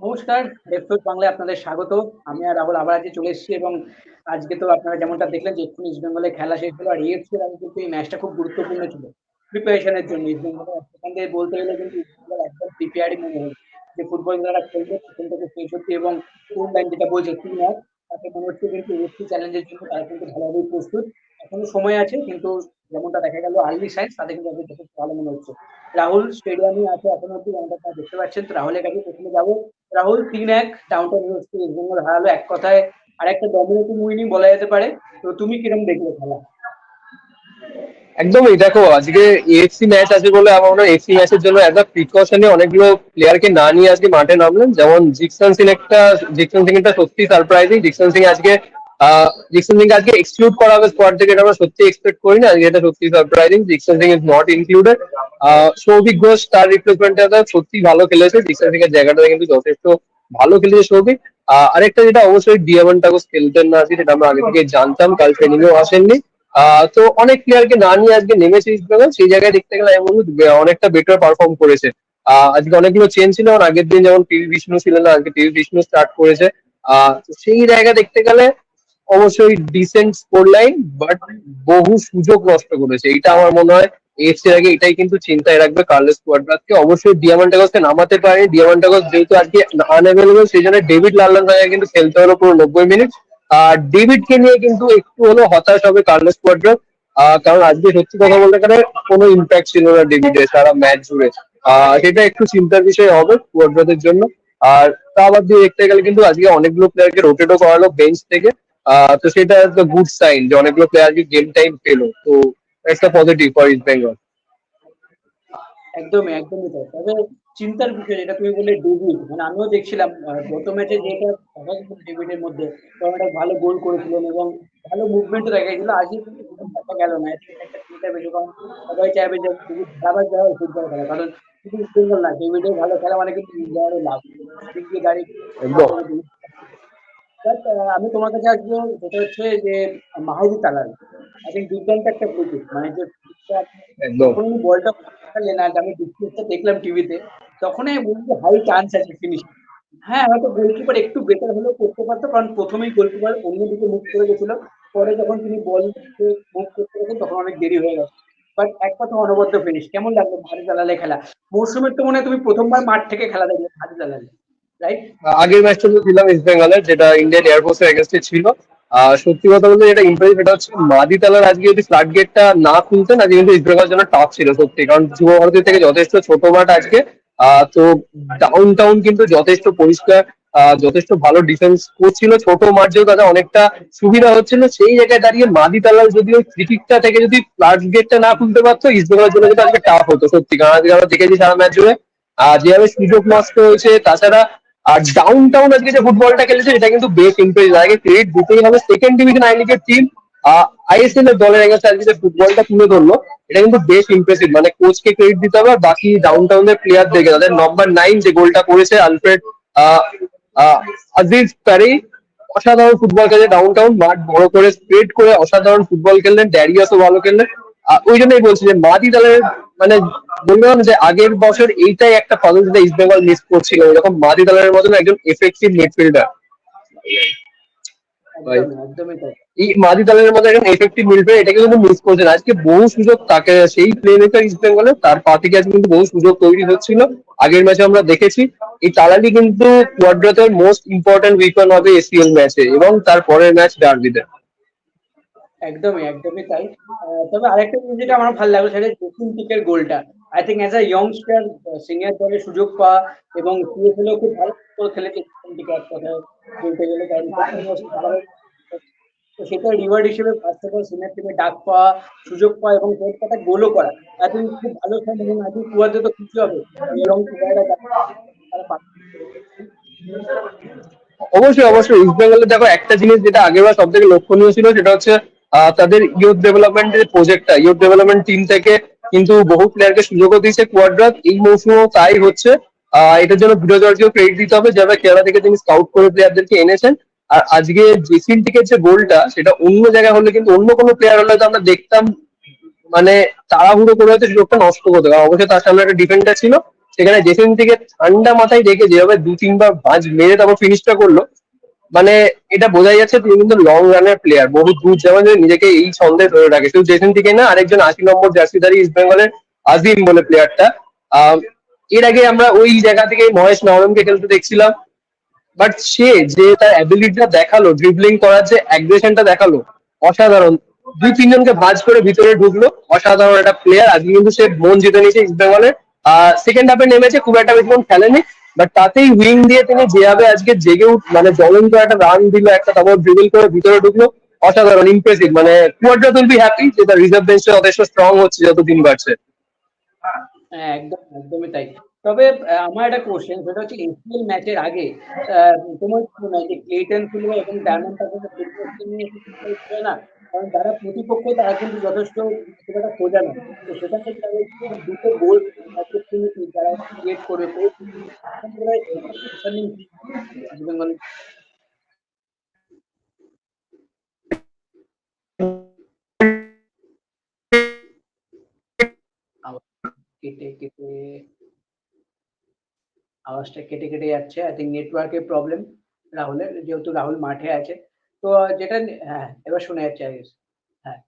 নমস্কার রেফটোজ বাংলায় আপনাদের স্বাগত। আমি আর রাহুল আবার আজকে চলে এসেছি এবং আজকে তো আপনারা যেমনটা দেখলেন যে এক্ষুনি ইস্ট বেঙ্গলের খেলা শেষ হলো আর আগে কিন্তু এই ম্যাচটা খুব গুরুত্বপূর্ণ ছিল। প্রিপারেশনের জন্য ইস্ট বেঙ্গলের সেখান থেকে বলতে গেলে কিন্তু বেঙ্গল একদম প্রিপেয়ারই মনে হয়। যে ফুটবল যারা খেলবে সেখান থেকে শেষ হচ্ছে এবং কোন লাইন যেটা বলছে তিন ম্যাচ তাতে মনে হচ্ছে কিন্তু এএফসি চ্যালেঞ্জের জন্য তারা কিন্তু ভালোভাবেই প্রস্তুত। এখনও সময় আছে কিন্তু যেমনটা দেখা গেল আর্লি সাইন্স তাদের কিন্তু যথেষ্ট ভালো মনে হচ্ছে। রাহুল স্টেডিয়ামে আছে এখন অব্দি যেমনটা দেখতে পাচ্ছেন, তো রাহুলের কাছে প্রথমে যাব। রাহুল, তিন এক ডাউনটাউন ইস্ট বেঙ্গল হারালো এক কথায়। আর একটা ডমিনেটিং উইনিং বলা যেতে পারে। তো তুমি কীরকম দেখলে খেলা? একদমই, দেখো, আজকে এএফসি ম্যাচ আছে বলে আমার মনে হয় এফসি ম্যাচের জন্য একটা প্রিকশনে অনেকগুলো প্লেয়ারকে না নিয়ে আজকে মাঠে নামলেন। যেমন জিকসন সিং একটা জিকসন সিং একটা সত্যি সারপ্রাইজিং জিকসন সিং আজকে জিকসন সিং আজকে এক্সক্লুড করা হবে স্কোয়াড থেকে, এটা আমরা সত্যি এক্সপেক্ট করিনি আজকে এটা সত্যি surprising Jeakson Singh is not included Souvik Ghosh তার রিপ্লেসমেন্টে সত্যি ভালো খেলেছে জিকসন সিং এর জায়গাটা কিন্তু যথেষ্ট ভালো খেলেছে সৌভিক আরেকটা যেটা অবশ্যই ডিয়ামন টাকোস খেলতেন না আজকে সেটা আমরা আগে থেকে জানতাম, কাল ট্রেনিং এও আসেননি। তো অনেক প্লেয়ারকে না নিয়ে আজকে নেমেছে সেই জায়গায় দেখতে গেলে আমি বলব অনেকটা বেটার পারফর্ম করেছে। আজকে অনেকগুলো চেঞ্জ ছিল আগের দিন যেমন পিভি বিষ্ণু ছিলেন না, আজকে পিভি বিষ্ণু স্টার্ট করেছে। সেই জায়গা দেখতে গেলে অবশ্যই ডিসেন্ট স্কোর লাইন বাট বহু সুযোগ নষ্ট করেছে। এটা আমার মনে হয় এফসির আগে এটাই কিন্তু চিন্তায় রাখবে কার্লেস কোয়াড্রাতকে অবশ্যই ডিয়ামান্টাগসকে নামাতে পারে। ডিয়ামান্টাগস যেহেতু আজকে আনঅ্যাভেলেবল সেই জন্য ডেভিড লাল্লান ভাইয়া কিন্তু খেলতে হলো পুরো নব্বই মিনিট আর ডেভিডকে নিয়ে কিন্তু একটু হলো হতাশ হবে কার্লোস কোয়াড্রাত কারণ আজকে সত্যি কথা বলতে গেলে কোনো ইম্প্যাক্ট ছিল না ডেভিডের সারা ম্যাচ জুড়ে। সেটা একটু চিন্তার বিষয় হবে কোয়াড্রাতের জন্য। আর তা বাদ দিয়ে দেখতে গেলে কিন্তু আজকে অনেকগুলো প্লেয়ারকে রোটেটও করালো বেঞ্চ থেকে। তো সেটা একটা গুড সাইন যে অনেকগুলো প্লেয়ারকে গেম টাইম পেল। তো একটা পজিটিভ ফর ইস্ট বেঙ্গল একদমই একদমই তাই। তবে চিন্তার বিষয় যেটা তুমি বললে ডেভিড মানে আমিও দেখছিলাম আহ, গত ম্যাচে যেটা দেখা গেছিল ডেভিডের মধ্যে তখন একটা ভালো গোল করেছিলেন এবং ভালো মুভমেন্টও দেখা গেছিল আজকে কিন্তু সেরকম দেখা গেল না। এটা একটা চিন্তার বিষয় কারণ সবাই চাইবে যে ডেভিড খেলাবার যাওয়া ফুটবল খেলা। কারণ শুধু সিঙ্গল না ডেভিডের ভালো খেলা মানে কিন্তু ইন্ডিয়ারও লাভ। দিক দিয়ে দাঁড়িয়ে একদম। But, আমি তোমার কাছে আসব যেটা হচ্ছে যে মাহাদি তালাল আই থিঙ্ক দুর্দান্ত একটা প্রজেক্ট মানে যে যখন বলটা আর আমি ডিসপ্লেটা দেখলাম টিভিতে তখনই আমি বলছি হাই চান্স আছে ফিনিশ হ্যাঁ হয়তো গোলকিপার একটু বেটার হলেও করতে পারতো কারণ প্রথমেই গোলকিপার অন্যদিকে মুভ করে গেছিল। পরে যখন তিনি বল মুভ করতে গেছেন তখন অনেক দেরি হয়ে গেছে। বাট এক কথা অনবদ্য ফিনিশ কেমন লাগল ভারী দালালে খেলা? মৌসুমের তো মনে হয় তুমি প্রথমবার মাঠ থেকে খেলা দেখলে ভারী দালালে। আগের ম্যাচটা তো ছিলাম ইস্ট বেঙ্গলের যেটা ইন্ডিয়ান এয়ারফোর্সের এগেনস্টে ছিল। আর সত্যি কথা বলতে যেটা ইম্প্রেস এটা হচ্ছে মাদি তালার আজকে যদি ফ্লাড গেটটা না খুলতেন আজকে কিন্তু ইস্ট বেঙ্গলের জন্য টাফ ছিল সত্যি। কারণ যুব ভারতীর থেকে যথেষ্ট ছোট মাঠ আজকে। তো ডাউন টাউন কিন্তু যথেষ্ট পরিষ্কার যথেষ্ট ভালো ডিফেন্স করছিল। ছোট মাঠ যেহেতু তাদের অনেকটা সুবিধা হচ্ছিল সেই জায়গায় দাঁড়িয়ে মাদি তালার যদি ওই ক্রিকেটটা থেকে যদি ফ্লাড গেটটা না খুলতে পারতো ইস্ট বেঙ্গলের জন্য কিন্তু আজকে টাফ হতো সত্যি। কারণ আজকে আমরা দেখেছি সারা ম্যাচ জুড়ে। আহ, যেভাবে সুযোগ নষ্ট হয়েছে তাছাড়া আর ডাউন টাউন আজকে যে ফুটবলটা খেলেছে এটা কিন্তু বেশ ইমপ্রেস আগে ক্রেডিট দিতেই হবে সেকেন্ড ডিভিশন আই লিগের টিম আইএসএল এর দলের এগেন্স্টে আজকে যে ফুটবলটা তুলে ধরলো, এটা কিন্তু বেশ ইমপ্রেসিভ মানে কোচকে ক্রেডিট দিতে হবে বাকি ডাউন টাউনের প্লেয়ার দেখে তাদের নম্বর নাইন যে গোলটা করেছে আলফ্রেড আজিজ প্যারি অসাধারণ ফুটবল খেলে ডাউন টাউন মাঠ বড় করে স্প্রেড করে অসাধারণ ফুটবল খেললেন ড্যারিয়াসও ভালো খেললেন। ওই জন্যই বলছি যে মাদি দলের মানে বললাম যে আগের বছর এইটাই একটা পাজল যেটা ইস্ট বেঙ্গল মিস করছিল এরকম মাদি দলের মতন একজন এফেক্টিভ মিডফিল্ডার এই মাদি দলের মধ্যে একজন এফেক্টিভ মিডফিল্ডার এটাকে কিন্তু মিস করছেন আজকে বহু সুযোগ তাকে সেই প্লে মেকার ইস্ট বেঙ্গলের তার পা থেকে আজকে কিন্তু বহু সুযোগ তৈরি হচ্ছিল। আগের ম্যাচে আমরা দেখেছি এই তালালি কিন্তু কোয়াড্রাতের মোস্ট ইম্পর্টেন্ট উইকন হবে এসিএল ম্যাচে এবং তার পরের ম্যাচ ডার্বিতে একদমই একদমই তাই। তবে আরেকটা জিনিস যেটা আমার ভালো লাগল সেটা জসিম টিকের গোলটা। I think as a youngster senior দলে সুযোগ পাওয়া এবং সিএফএলও খুব ভালো করে খেলেছে জসিম টিকে এক কথায়। বলতে গেলে কারণ সেটা রিওয়ার্ড হিসেবে ফার্স্ট অফ অল সিনিয়র টিমে ডাক পাওয়া, সুযোগ পাওয়া এবং কলকাতা গোলও করা। আই থিঙ্ক খুব ভালো সাইন এবং থিঙ্ক কুয়াতে তো খুশি হবে। প্লেয়াররা অবশ্যই অবশ্যই। ইস্ট বেঙ্গলে দেখো একটা জিনিস যেটা আগেরবার সব থেকে লক্ষণীয় ছিল, সেটা হচ্ছে তাদের ইউথ ডেভেলপমেন্টের প্রজেক্টটা ইউথ ডেভেলপমেন্ট টিম থেকে কিন্তু বহু প্লেয়ারকে সুযোগও দিয়েছে কোয়াড্রাত এই মৌসুমেও তাই হচ্ছে। এটার জন্য বিরোধীয় ক্রেডিট দিতে হবে, যারা কেরালা থেকে তিনি স্কাউট করে প্লেয়ারদেরকে এনেছেন। আর আজকে জেসিন টিকের যে গোলটা সেটা অন্য জায়গায় হলে কিন্তু অন্য কোনো প্লেয়ার হলে আমরা দেখতাম মানে তাড়াহুড়ো করে হয়তো সুযোগটা নষ্ট করতে কারণ অবশ্যই তার সামনে একটা ডিফেন্ডার ছিল, সেখানে জেসেন থেকে ঠান্ডা মাথায় রেখে যেভাবে দু তিনবার ভাঁজ মেরে তারপর ফিনিশটা করল মানে এটা বোঝা যাচ্ছে তিনি কিন্তু লং রানের প্লেয়ার বহু দূর যেমন নিজেকে এই ছন্দে ধরে রাখে। শুধু জেসেন থেকে না, আরেকজন আশি নম্বর জার্সিদারি ইস্ট বেঙ্গলের আজিম বলে প্লেয়ারটা এর আগে আমরা ওই জায়গা থেকে মহেশ নরমকে খেলতে দেখছিলাম। বাট সে যে তার অ্যাবিলিটিটা দেখাল ড্রিবলিং করার যে অ্যাগ্রেশনটা দেখাল, অসাধারণ। দুই তিনজনকে ভাজ করে ভিতরে ঢুকলো, অসাধারণ একটা প্লেয়ার আজকে কিন্তু সে মন জিতে নিয়েছে ইস্ট বেঙ্গলের সেকেন্ড হাফে নেমেছে, খুব একটা বেশি খেলেনি। বাট তাতেই উইং দিয়ে তিনি যেভাবে আজকে জেগে উঠ মানে জ্বলন্ত একটা রান দিল, একটা তারপর ড্রিবল করে ভিতরে ঢুকলো, অসাধারণ ইমপ্রেসিভ মানে কুয়াড্রা উইল বি হ্যাপি যে তার রিজার্ভ বেঞ্চটা যথেষ্ট স্ট্রং হচ্ছে যত দিন বাড়ছে। হ্যাঁ একদম, একদমই তাই। তবে আমার একটা কোশ্চেন সেটা হচ্ছে এসপিএল ম্যাচের আগে তোমার মনে হয় যে ক্লেটন সিলভা এবং ডায়মন্ড না? কারণ তারা প্রতিপক্ষ, তারা কিন্তু যথেষ্ট একটা সোজা না তো সেখান থেকে তাদের দুটো গোল অপরচুনিটি তারা ক্রিয়েট করবে বেঙ্গল কেটে কেটে, আওয়াজটা কেটে কেটে যাচ্ছে। আই থিঙ্ক নেটওয়ার্কের প্রবলেম রাহুলের, যেহেতু রাহুল মাঠে আছে তো যেটা হ্যাঁ এবার শোনা যাচ্ছে আগে হ্যাঁ।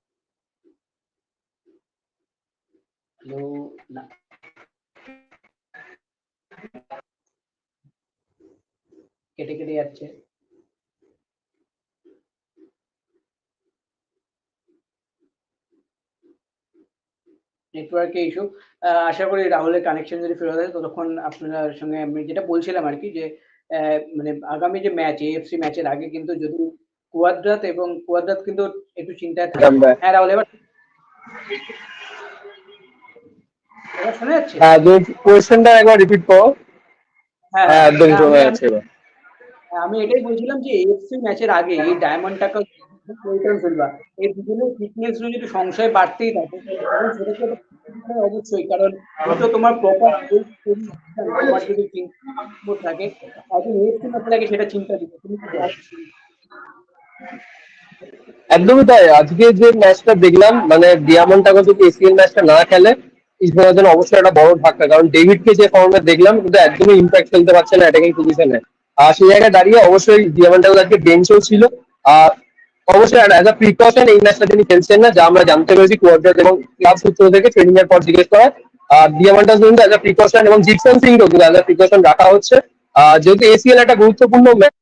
না। কেটে কেটে যাচ্ছে। নেটওয়ার্কে ইস্যু আশা করি রাহুলের কানেকশন যদি ফেরত আসে ততক্ষণ আপনার সঙ্গে আমি যেটা বলছিলাম আর কি, যে মানে আগামী যে ম্যাচ এএফসি ম্যাচের আগে কিন্তু যদি কুয়াদ্রাত এবং কুয়াদ্রাত কিন্তু একটু চিন্তায় থাকে। হ্যাঁ রাহুল এবার এবার শোনা যাচ্ছে? হ্যাঁ যে একবার রিপিট করো। হ্যাঁ হ্যাঁ একদম হ্যাঁ, শোনা আমি- যাচ্ছে এবার। আমি এটাই বলছিলাম যে এএফসি ম্যাচের আগে এই ডায়মন্ড টাকা সিলভা এই দুজনের ফিটনেস যদি সংশয় বাড়তেই থাকে অবশ্যই কারণ দুটো তোমার প্রপার তোমার যদি চিন্তা থাকে তাহলে এএফসি ম্যাচের আগে সেটা চিন্তা দিবে। তুমি? একদমই তাই। আজকে যে ম্যাচটা দেখলাম মানে ডিয়ামন্ড টাকা যদি এসিএল ম্যাচটা না খেলে ইসবেঙ্গলের জন্য অবশ্যই একটা বড় ধাক্কা। কারণ ডেভিডকে যে ফর্মে দেখলাম, কিন্তু একদমই ইম্প্যাক্ট ফেলতে পারছে না অ্যাটাকিং পজিশনে আর সেই জায়গায় দাঁড়িয়ে অবশ্যই ডিয়ামন্ড টাকা আজকে বেঞ্চেও ছিল। আর অবশ্যই অ্যাজ আ প্রিকশন এই ম্যাচটা তিনি খেলছেন না, যা আমরা জানতে পেরেছি কোয়ার্টার এবং ক্লাব সূত্র থেকে ট্রেনিং এর পর জিজ্ঞেস করা আর ডিয়ামন্ডাস কিন্তু অ্যাজ আ প্রিকশন এবং জিপসন সিংকেও কিন্তু অ্যাজ আ প্রিকশন রাখা হচ্ছে। যেহেতু এসিএল একটা গুরুত্বপূর্ণ ম্যাচ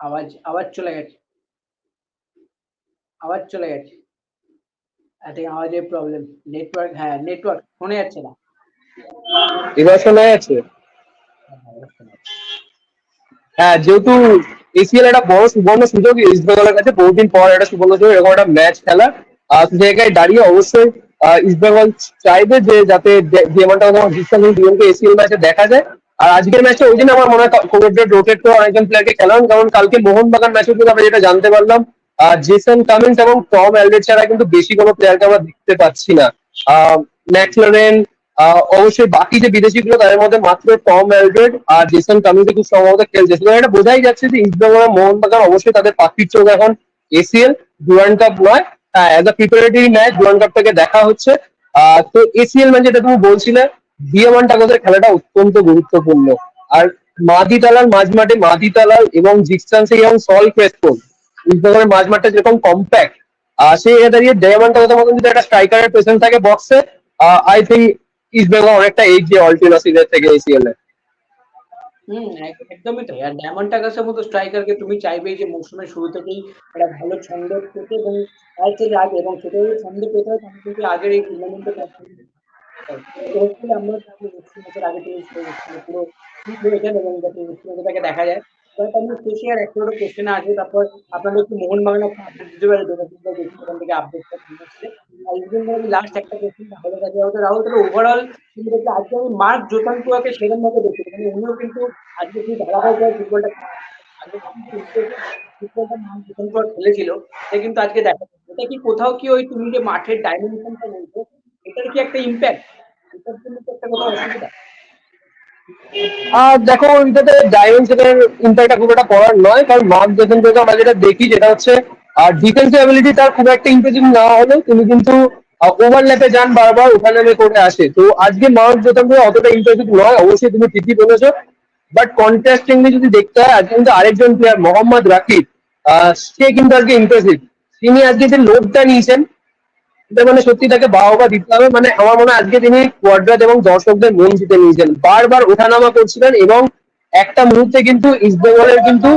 আওয়াজ আওয়াজ চলে গেছে। আওয়াজ চলে গেছে। আই আওয়াজের প্রবলেম নেটওয়ার্ক হ্যাঁ নেটওয়ার্ক শোনা যাচ্ছে না। এবার শোনা যাচ্ছে? হ্যাঁ, যেহেতু এসিএল একটা বড় সুবর্ণ সুযোগ ইস্ট বেঙ্গলের কাছে বহুদিন পর একটা সুবর্ণ সুযোগ এরকম একটা ম্যাচ খেলা। জায়গায় দাঁড়িয়ে অবশ্যই ইস্ট চাইবে যে যাতে যেমনটা দুজনকে এসিএল ম্যাচে দেখা যায়। আর আজকের ম্যাচে ওই দিন আমার মনে হয় কোভিড রোটেট করে অনেকজন প্লেয়ারকে খেলাম। কারণ কালকে মোহনবাগান ম্যাচে কিন্তু আমরা যেটা জানতে পারলাম জেসন কামিন্স এবং টম অ্যালডেট ছাড়া কিন্তু বেশি কোনো প্লেয়ারকে আমরা দেখতে পাচ্ছি না। ম্যাকলারেন অবশ্যই বাকি যে বিদেশি গুলো তাদের মধ্যে মাত্র টম অ্যালড্রেড আর জেসন কামিন্স খুব সম্ভবত খেলছে। সুতরাং এটা বোঝাই যাচ্ছে যে ইস্ট বেঙ্গল আর মোহনবাগান অবশ্যই তাদের পাখির চোখ এখন এসিএল ডুরান্ড কাপ নয়। As a preparatory match Durand Cup থেকে দেখা হচ্ছে। তো এসিএল ম্যাচ যেটা তুমি বলছিলে ডিএমআন টাকাদের খেলাটা অত্যন্ত গুরুত্বপূর্ণ। আর মাদি তালাল মাঝ মাঠে, মাদি তালাল এবং জিক্সান এবং সল ক্রেসপো ইস্ট বেঙ্গলের মাঝ মাঠটা যেরকম কম্প্যাক্ট সেই জায়গায় দাঁড়িয়ে ডায়মন্ড টাকাদের মতন যদি একটা স্ট্রাইকারের প্রেজেন্ট থাকে বক্সে আই থিঙ্ক ইস্ট বেঙ্গল অনেকটা এগিয়ে অল্টিনা সিরিজ থেকে এসিএল এ। হুম একদমই তাই। আর ডায়মন্ড টাকাসের মতো স্ট্রাইকারকে তুমি চাইবে যে মৌসুমের শুরু থেকেই একটা ভালো ছন্দ পেতে এবং তার আগে এবং সেটা ছন্দ পেতে হয়, তাহলে কিন্তু আগের এই টুর্নামেন্টে ঠিক দেখা যায়। আপনাদের একটা আপডেট দিতে থেকে আপডেটটা তাহলে ওভারঅল আজকে আমি মার্ক জোতানকুয়াকে সেরকম ভাবে দেখি মানে উনিও কিন্তু আজকে জোতানকুয়া খেলেছিল, সে কিন্তু আজকে দেখা যাচ্ছে এটা কি কোথাও কি ওই তুমি যে মাঠের ডাইমেনশনটা বলছো এটার কি একটা ইম্প্যাক্ট আর দেখো, এটাতে ডাইমেনশনের ইম্প্যাক্টটা খুব একটা করার নয়, কারণ মার্ক জেসন আমরা যেটা দেখি যেটা হচ্ছে আর ডিফেন্সিভ অ্যাবিলিটি তার খুব একটা ইম্প্রেসিভ না হলেও তিনি কিন্তু ওভারল্যাপে যান বারবার, ওখানে করে আসে। তো আজকে মাউন্ট প্রথমে অতটা ইম্প্রেসিভ নয়, অবশ্যই তুমি ঠিকই বলেছ। বাট কন্ট্রাস্টিংলি যদি দেখতে হয়, আজকে কিন্তু আরেকজন প্লেয়ার মোহাম্মদ রাকিব সে কিন্তু আজকে ইম্প্রেসিভ তিনি আজকে যে লোডটা নিয়েছেন এটা মানে সত্যি তাকে বাহবা দিতে হবে। মানে আমার মনে হয় আজকে তিনি কোয়াড্রাট এবং দর্শকদের মন জিতে নিয়েছেন। বারবার ওঠানামা করছিলেন এবং একটা মুহূর্তে কিন্তু ইস্টবেঙ্গলের কিন্তু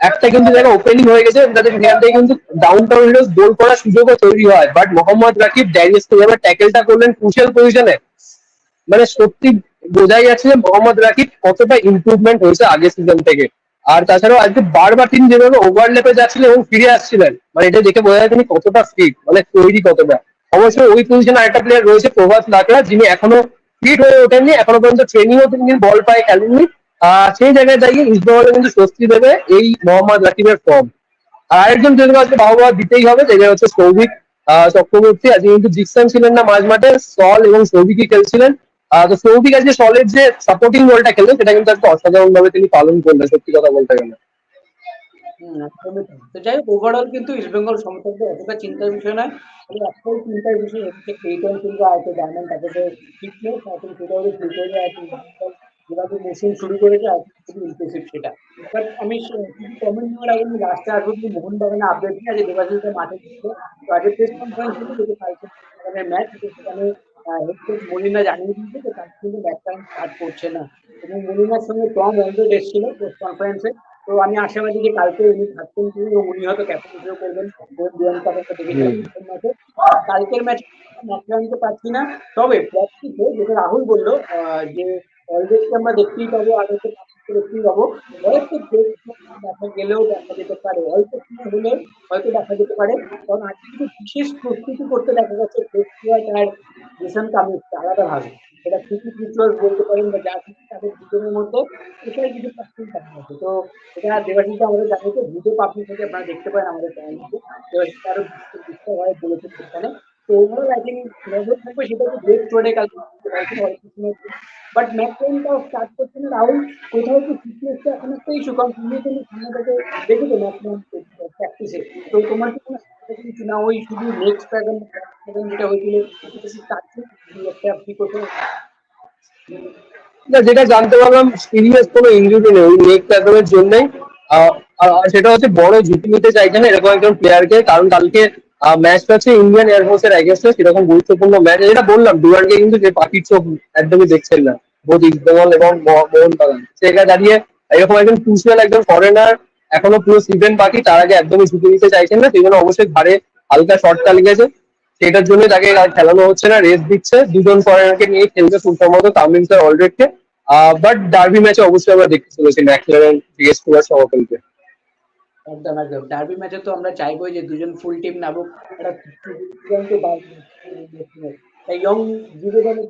একটা কিন্তু জায়গা ওপেনিং হয়ে গেছে তাদের সেখান থেকে কিন্তু ডাউন টাউন হিরোজ গোল করার সুযোগও তৈরি হয়। বাট মোহাম্মদ রাকিব ড্যানিয়াসকে যেভাবে ট্যাকেলটা করলেন ক্রুশিয়াল পজিশনে মানে সত্যি বোঝাই যাচ্ছে যে মোহাম্মদ রাকিব কতটা ইম্প্রুভমেন্ট হয়েছে আগের সিজন থেকে। আর তাছাড়াও আজকে বারবার তিনি যেভাবে ওভারলেপে যাচ্ছিলেন এবং ফিরে আসছিলেন মানে এটা দেখে বোঝা যায় তিনি কতটা ফিট মানে তৈরি কতটা। অবশ্যই ওই পজিশনে আরেকটা প্লেয়ার রয়েছে, প্রভাত লাকড়া, যিনি এখনও ফিট হয়ে ওঠেননি, এখনও পর্যন্ত ট্রেনিংও তিনি বল পায় খেলেননি। সেই জায়গায় দাঁড়িয়ে ইস্টবেঙ্গলে কিন্তু স্বস্তি দেবে এই মোহাম্মদ রাকিবের ফর্ম আর আরেকজন যদি আজকে বাহবা দিতেই হবে, যেটা হচ্ছে সৌভিক চক্রবর্তী। আজকে কিন্তু জিকসান ছিলেন না মাঝ মাঠে সল এবং সৌভিকই খেলছিলেন। তো সৌভিক আজকে যে সাপোর্টিং রোলটা খেললেন সেটা কিন্তু আজকে অসাধারণ ভাবে তিনি পালন করলেন, সত্যি কথা বলতে গেলে। যাই হোক ওভারঅল কিন্তু ইস্টবেঙ্গল সমর্থকদের অতটা চিন্তার বিষয় নয়। একটাই চিন্তার বিষয় হচ্ছে কিন্তু আছে ফিটনেস এখন সেটা ক্রিকেটে আছে যেভাবে শুরু করেছে খুবই সেটা। বাট আমি কমেন্ট নেওয়ার আগে আমি লাস্টে আসব কিন্তু মোহনবাগানে আপডেট নিয়ে আজকে মাঠে ছিল তো প্রেস কনফারেন্স কালকে ম্যাচ সেখানে মলিনা জানিয়ে দিয়েছে যে তার কিন্তু স্টার্ট করছে না। এবং মলিনার সঙ্গে টম ওয়েন্ডেড এসেছিল প্রেস কনফারেন্সে তো আমি আশাবাদী যে কালকে উনি থাকতেন তিনি উনি হয়তো করবেন। ম্যাচে। কালকের ম্যাচ ম্যাচ আনতে পারছি না। তবে প্র্যাকটিসে যেটা রাহুল বলল যে অলরেডি আমরা দেখতেই পাবো আর হচ্ছে দেখতেই পাবো। হয়তো দেখা গেলেও দেখা যেতে পারে। কিছু হলে হয়তো দেখা যেতে পারে। কারণ আজকে কিন্তু বিশেষ প্রস্তুতি করতে দেখা যাচ্ছে ফেস্টিভাল আর জেসন কামিজকে আলাদাভাবে সেটা ফিফটি রিচুয়ালস বলতে পারেন বা যা কিছু তাদের দুজনের মধ্যে, এটাই কিছু প্র্যাকটিস দেখা যাচ্ছে তো এটা দেবাশিসটা আমাদের জানিয়েছে ভিডিও পাবলিক থেকে আপনারা দেখতে পারেন আমাদের চ্যানেলকে দেবাশিস আরও বিস্তারিতভাবে বলেছে সেখানে। তো ওভারঅল আই থিঙ্ক নজর থাকবে সেটা হচ্ছে ব্রেক চলে কালকে। বাট ম্যাচ টাইমটাও স্টার্ট করছে না রাহুল। কোথাও কি ফিটনেসটা এখন একটা ইস্যু কারণ তুমি কিন্তু সামনে থেকে দেখেছ ম্যাচ প্র্যাকটিসে তো তোমার কি কোনো কিছু না, ওই শুধু নেক্সট প্যাটার্ন যেটা হয়েছিল একটা প্রিকশন না, যেটা জানতে পারলাম সিরিয়াস কোনো ইঞ্জুরি নেই নেক প্যাথমের জন্যই। সেটা হচ্ছে বড় ঝুঁকি নিতে চাইছে না এরকম একজন প্লেয়ারকে কারণ কালকে ম্যাচটা হচ্ছে ইন্ডিয়ান এয়ারফোর্সের এগেনস্টে সেরকম গুরুত্বপূর্ণ ম্যাচ যেটা বললাম ডুয়ানকে কিন্তু যে পাখির চোখ একদমই দেখছেন না। বোধ ইস্টবেঙ্গল এবং মোহনবাগান সেখানে দাঁড়িয়ে এরকম একজন ক্রুশিয়াল একজন ফরেনার এখনও পুরো সিভেন পাখি তার আগে একদমই ঝুঁকি নিতে চাইছেন না, সেই জন্য অবশ্যই ঘাড়ে হালকা শর্টটা লেগেছে। সেটার জন্য তাকে খেলানো হচ্ছে না রেস্ট দিচ্ছে। দুজন ফরেনারকে নিয়ে খেলবে খুব সম্ভবত তামিম স্যার অলরেডকে বাট ডার্বি ম্যাচে অবশ্যই আমরা দেখতে চলেছি ম্যাকলারেন ডিএস কুমার সহকারীকে একদম একদম। ডার্বি ম্যাচে তো আমরা চাইবোই যে দুজন ফুল টিম নামুক। ইয়ং যুবদলে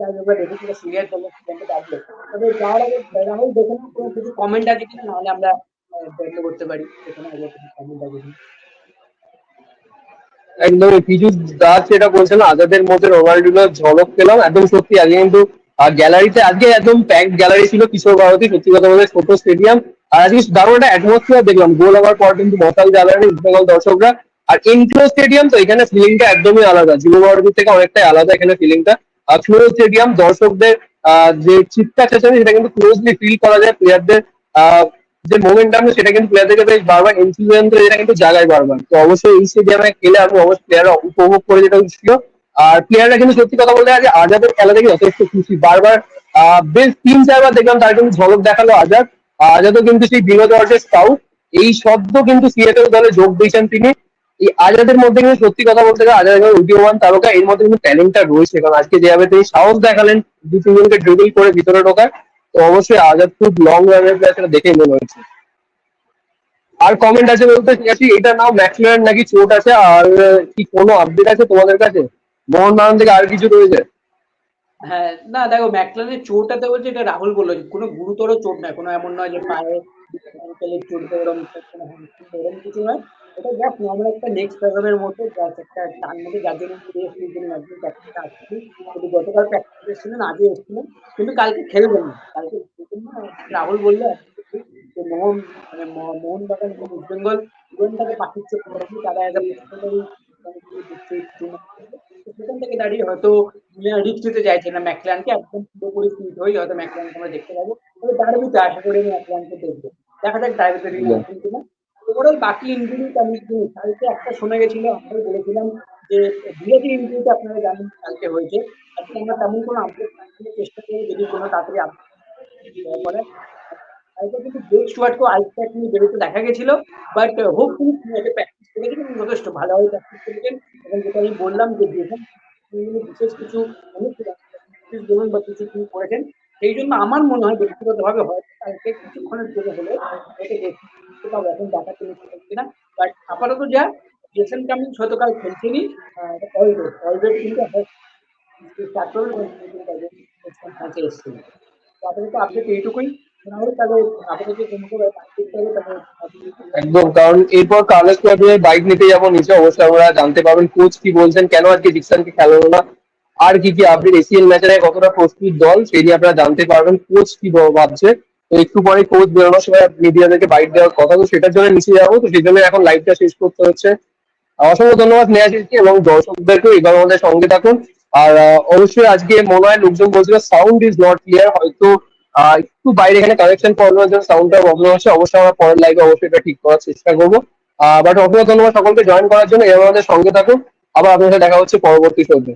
কিছু কমেন্ট আছে নাহলে আমরা বন্ধ করতে পারি সেখানে আগে কিছু কমেন্ট আছে কিনা। একদম পীযুষ দাস যেটা বলছেন আজাদের মধ্যে রোনাল্ডোর ঝলক পেলাম একদম সত্যি আজকে কিন্তু গ্যালারিতে আজকে একদম প্যাক গ্যালারি ছিল কিশোর ভারতী সত্যি কথা বলতে ছোট স্টেডিয়াম আর আজকে দারুণ একটা অ্যাটমসফিয়ার দেখলাম গোল হওয়ার পর কিন্তু মশাল জ্বালানি ইস্টবেঙ্গল দর্শকরা আর ইনক্লোজ স্টেডিয়াম তো এখানে ফিলিংটা একদমই আলাদা যুব ভারতীর থেকে অনেকটাই আলাদা এখানে ফিলিংটা আর ক্লোজ স্টেডিয়াম দর্শকদের আহ, যে চিৎকার চেঁচানি সেটা কিন্তু ক্লোজলি ফিল করা যায় প্লেয়ারদের যে মোমেন্টাম সেটা কিন্তু প্লেয়ারদেরকে বেশ বারবার ইনফ্লুয়েন্স এটা কিন্তু জায়গায় বারবার। তো অবশ্যই এই স্টেডিয়ামে খেলে আমি অবশ্যই প্লেয়াররা উপভোগ করে যেটা ছিল আর প্লেয়াররা কিন্তু সত্যি কথা বলতে আজ আজাদের খেলা দেখে যথেষ্ট খুশি। বারবার বেশ তিন চারবার দেখলাম তার কিন্তু ঝলক দেখাল আজাদ। আজাদও কিন্তু সেই বিনোদ অর্জের স্কাউট এই শব্দ কিন্তু সিএটল দলে যোগ দিয়েছেন তিনি। এই আজাদের মধ্যে কিন্তু সত্যি কথা বলতে গেলে আজাদ একজন উদীয়মান তারকা। এর মধ্যে কিন্তু ট্যালেন্টটা রয়েছে। কারণ আজকে যেভাবে তিনি সাহস দেখালেন দু তিনজনকে ড্রিবল করে ভিতরে ঢোকার। অবশ্যই আজাদ খুব লং রানের প্লেয়ার দেখেই মনে হয়েছে আর কমেন্ট আছে বলতে চাইছি এটা নাও ম্যাক্সিমাম নাকি চোট আছে? আর কি কোনো আপডেট আছে তোমাদের কাছে? মোহন মোহনবাগান থেকে আর কিছু রয়েছে? হ্যাঁ না, দেখো ম্যাকলানের চোটটাতে বলছে এটা রাহুল বলল কোনো গুরুতর চোট নয়, কোনো এমন নয় যে পায়ে চোট এরকম কিছু নয়। এটা জাস্ট নর্মাল একটা নেক্সট প্রোগ্রামের মতো একটা টান মধ্যে যার জন্য জন্য একদিন কিন্তু গতকাল প্র্যাকটিস এসেছিলেন। কিন্তু কালকে খেলবেন না। কালকে রাহুল বলল, যে মোহন মানে ম- মোহনবাগান এবং বেঙ্গল তারা একটা সেখান থেকে দাঁড়িয়ে হয়তো রিস্ক নিতে চাইছে না। ম্যাকলানকে একদম পুরোপুরি ফিট হয়ে হয়তো ম্যাকলানকে আমরা দেখতে পাবো। তবে ডার্বিতে আশা করি ম্যাকলানকে দেখব। দেখা যাক ডার্বিতে কিনা ওভারঅল বাকি ইঞ্জুরি নেই কালকে একটা শোনা গেছিল আমরা বলেছিলাম যে বিরাটি ইঞ্জুরিটা আপনারা জানেন কালকে হয়েছে। আজকে আমরা তেমন কোনো আপডেট চেষ্টা করি যদি কোনো তাড়াতাড়ি আপডেট কিন্তু ব্রেক স্টুয়ার্টকে আইসপ্যাক নিয়ে বেরোতে দেখা গেছিল বাট হোপফুলি তিনি একটা প্র্যাকটিস করেছেন এবং যথেষ্ট ভালোভাবে প্র্যাকটিস করেছেন এবং যেটা আমি বললাম যে যেখানে বিশেষ কিছু বলুন বা কিছু তিনি করেছেন, সেই জন্য আমার মনে হয় ব্যক্তিগতভাবে হয়তো কিছুক্ষণের জন্য হলে এখন দেখা তিনি কিনা বাট আপাতত যা জেসন কামিংস হয়তো কাল খেলছেনই অলরেড অলরেড কিন্তু চারটে এসেছিল আপাতত আপডেট এইটুকুই। না একদম, কারণ এরপর কার্লেস ক্লাবের বাইক নিতে যাব নিচে অবশ্যই আমরা জানতে পারবেন কোচ কি বলছেন, কেন আজকে ডিকসনকে খেলানো না, আর কি কি আপডেট এসিএল ম্যাচের কতটা প্রস্তুত দল, সেই নিয়ে আপনারা জানতে পারবেন কোচ কি ভাবছে একটু পরে কোচ বেরোনোর সময় মিডিয়াদেরকে বাইক দেওয়ার কথা। তো সেটার জন্য নিচে যাব, তো সেই জন্য এখন লাইভটা শেষ করতে হচ্ছে। অসংখ্য ধন্যবাদ নেহাজিকে এবং দর্শকদেরকেও এবার আমাদের সঙ্গে থাকুন। আর অবশ্যই আজকে মনে হয় লোকজন বলছিল সাউন্ড ইজ নট ক্লিয়ার হয়তো একটু বাইরে এখানে কানেকশন প্রবলেমের জন্য সাউন্ডটা প্রবলেম হচ্ছে। অবশ্যই আমরা পরের লাইভে অবশ্যই এটা ঠিক করার চেষ্টা করব। বাট অসংখ্য ধন্যবাদ সকলকে জয়েন করার জন্য। এবার আমাদের সঙ্গে থাকুন। আবার আপনাদের সাথে দেখা হচ্ছে পরবর্তী শোতে.